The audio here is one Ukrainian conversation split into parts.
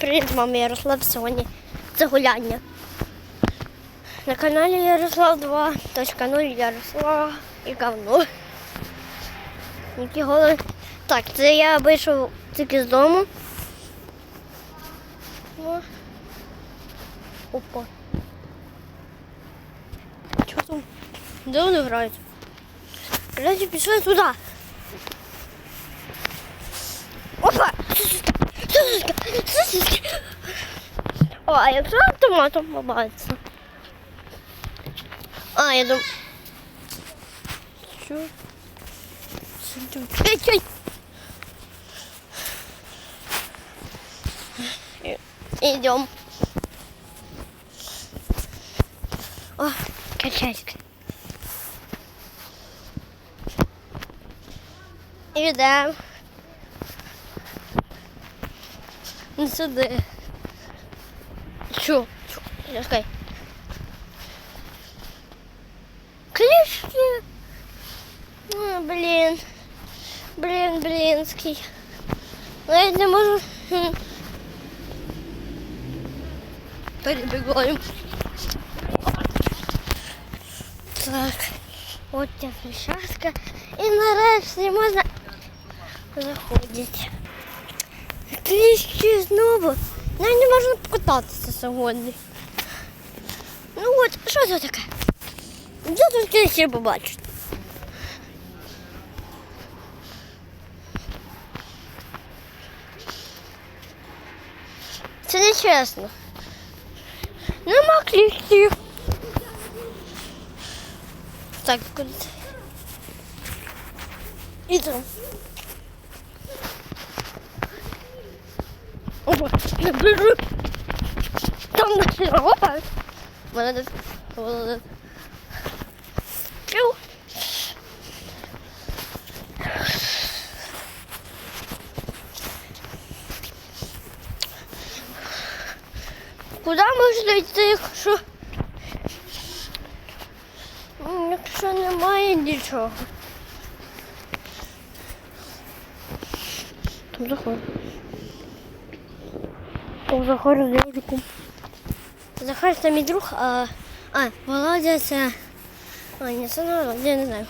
Привіт, вами Ярослав сьогодні. Це гуляння. На каналі Ярослав 2.0 Ярослав і говно. Які голови. Так, це я вийшов тільки з дому. Опа. Чого там? Де вони грають? Короче, пішли туди. Опа! О, а якщо нам томатом побачиться? А, я думаю. Що? Ей, ей! Идем. О, качать. И да. Не сюди. Чо? Чо? Чекай. Клішки. О, блін. Блін, блінський. Навіть не можу. Хм. Перебігаємо. Так. От ця площадка. І нарешті можна заходити. Кліщі знову. Навіть не можна покататися сьогодні. Ну от, що це таке? Де тут кліщі побачити? Це не чесно. Нема кліщів. Так, куди? Ідемо. Опа, я біжу. Там наші опа. Мене десь володе. Чу. Куди можна йти, якщо, якщо немає нічого? Там заходить. О, Захар з Льодиком. Захар це мій друг, а, а Володя це. А, ні, це не Володя, я не знаю.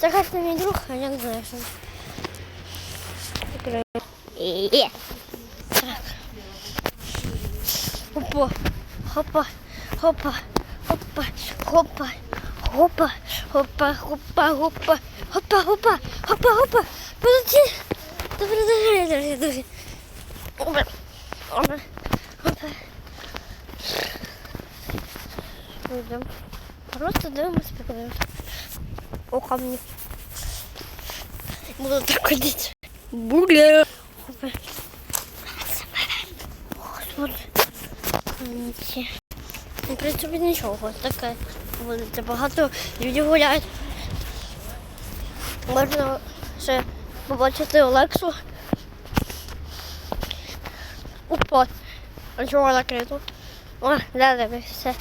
Захар це мій друг, а я не знаю, що. це. Відкриваю. Є. Так. Опа. Хопа. Хопа. Хопа. Хопа. Хопа. Хопа. Хопа. Хопа. Хопа. Хопа. Хопа. Хопа. Подожди. Добре, добре, добре, добре. Йдемо. Просто дивимося, подивимося. О, камні. Буду так ходити. Камінці. Ну, В принципі, нічого. Таке. Буде багато людей гуляють. Можна ще побачити Олексу. Опа. А чого накрито? О, да, да, все.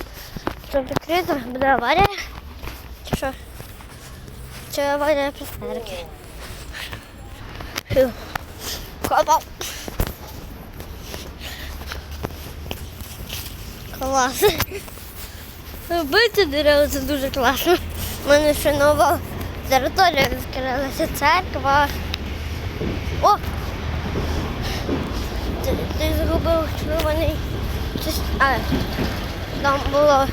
Тут закрито, буде аварія. Чи що? Чи аварія присерки? Фу. Хопа. Клас. Бити дерева це дуже класно. У мене ще нова територія відкрилася церква. О! ти зробив червоний а там було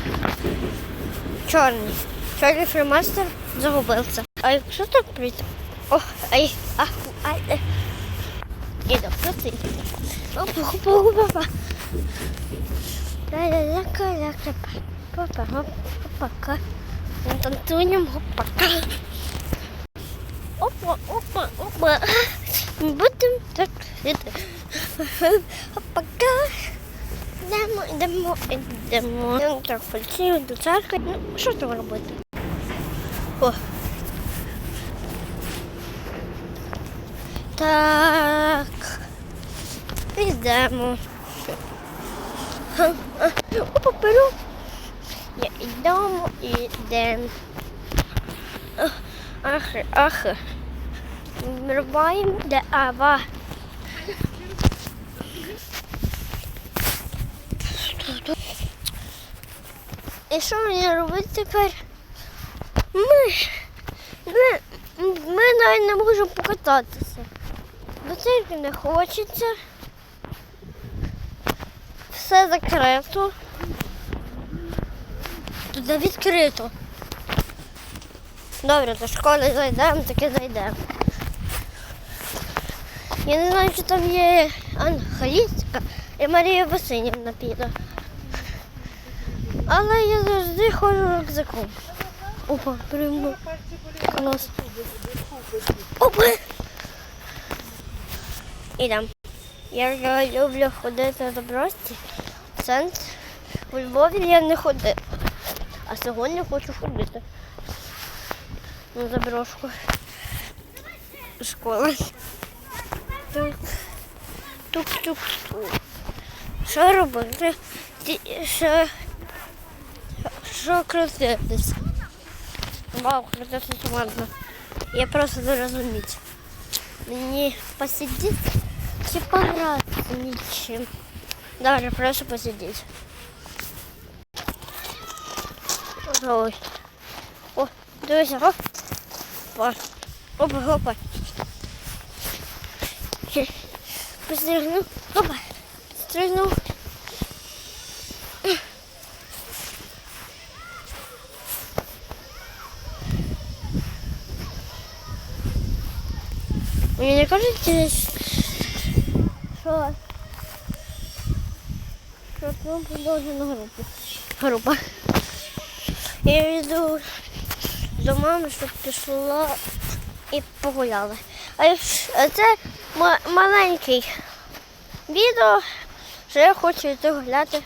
чорний. Чорний флімастер загубився. А якщо так прийти? Ох, ай, ах, ай. Іду, проти. Опа-опа-опа. Ля-ля-ля-ка-ля-ка. Папа, хоп, опака. Тантунем, опака. Опа, опа, опа. Ми будемо так сидеть. Опака. Йдемо, йдемо, йдемо. Я так працюю до церкви. Ну, що там робити? О. Так. Йдемо. Опа, беру. Я йдемо, йдемо. Ах, ах. Врубаємо де ава. І що мені робити тепер? Ми ми, ми навіть не можемо покататися. До тільки не хочеться. Все закрито. Туди відкрито. Добре, до школи зайдемо, таки зайдемо. Я не знаю, чи там є Анхалістка і Марія Васинівна піде. Але я завжди ходжу рюкзаком. Опа, прямо. Клас. Опа. Ідемо. Я люблю ходити до Брості. Центр. У Львові я не ходила. А сьогодні хочу ходити. На заброшку. Школа. Так. Тук-тук-тук. Що робити? Ті- Що, що крутитись? Вау, крутитись можна. Я просто не розумію. Мені посидіти чи погратися нічим. Добре, прошу посидіти. Ой. О, дивися, оп. Опа. Опа, опа. Ще. Постригнув. Опа. Стригнув. Мені не кажеться, що це продовжена група. Група. Я йду до мами, щоб пішла і погуляла. А це маленький відео, що я хочу йти гуляти.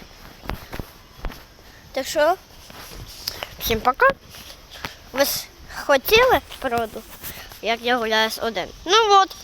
Так що, всім пока. Ви хотіли природу, як я гуляю з один. Ну от.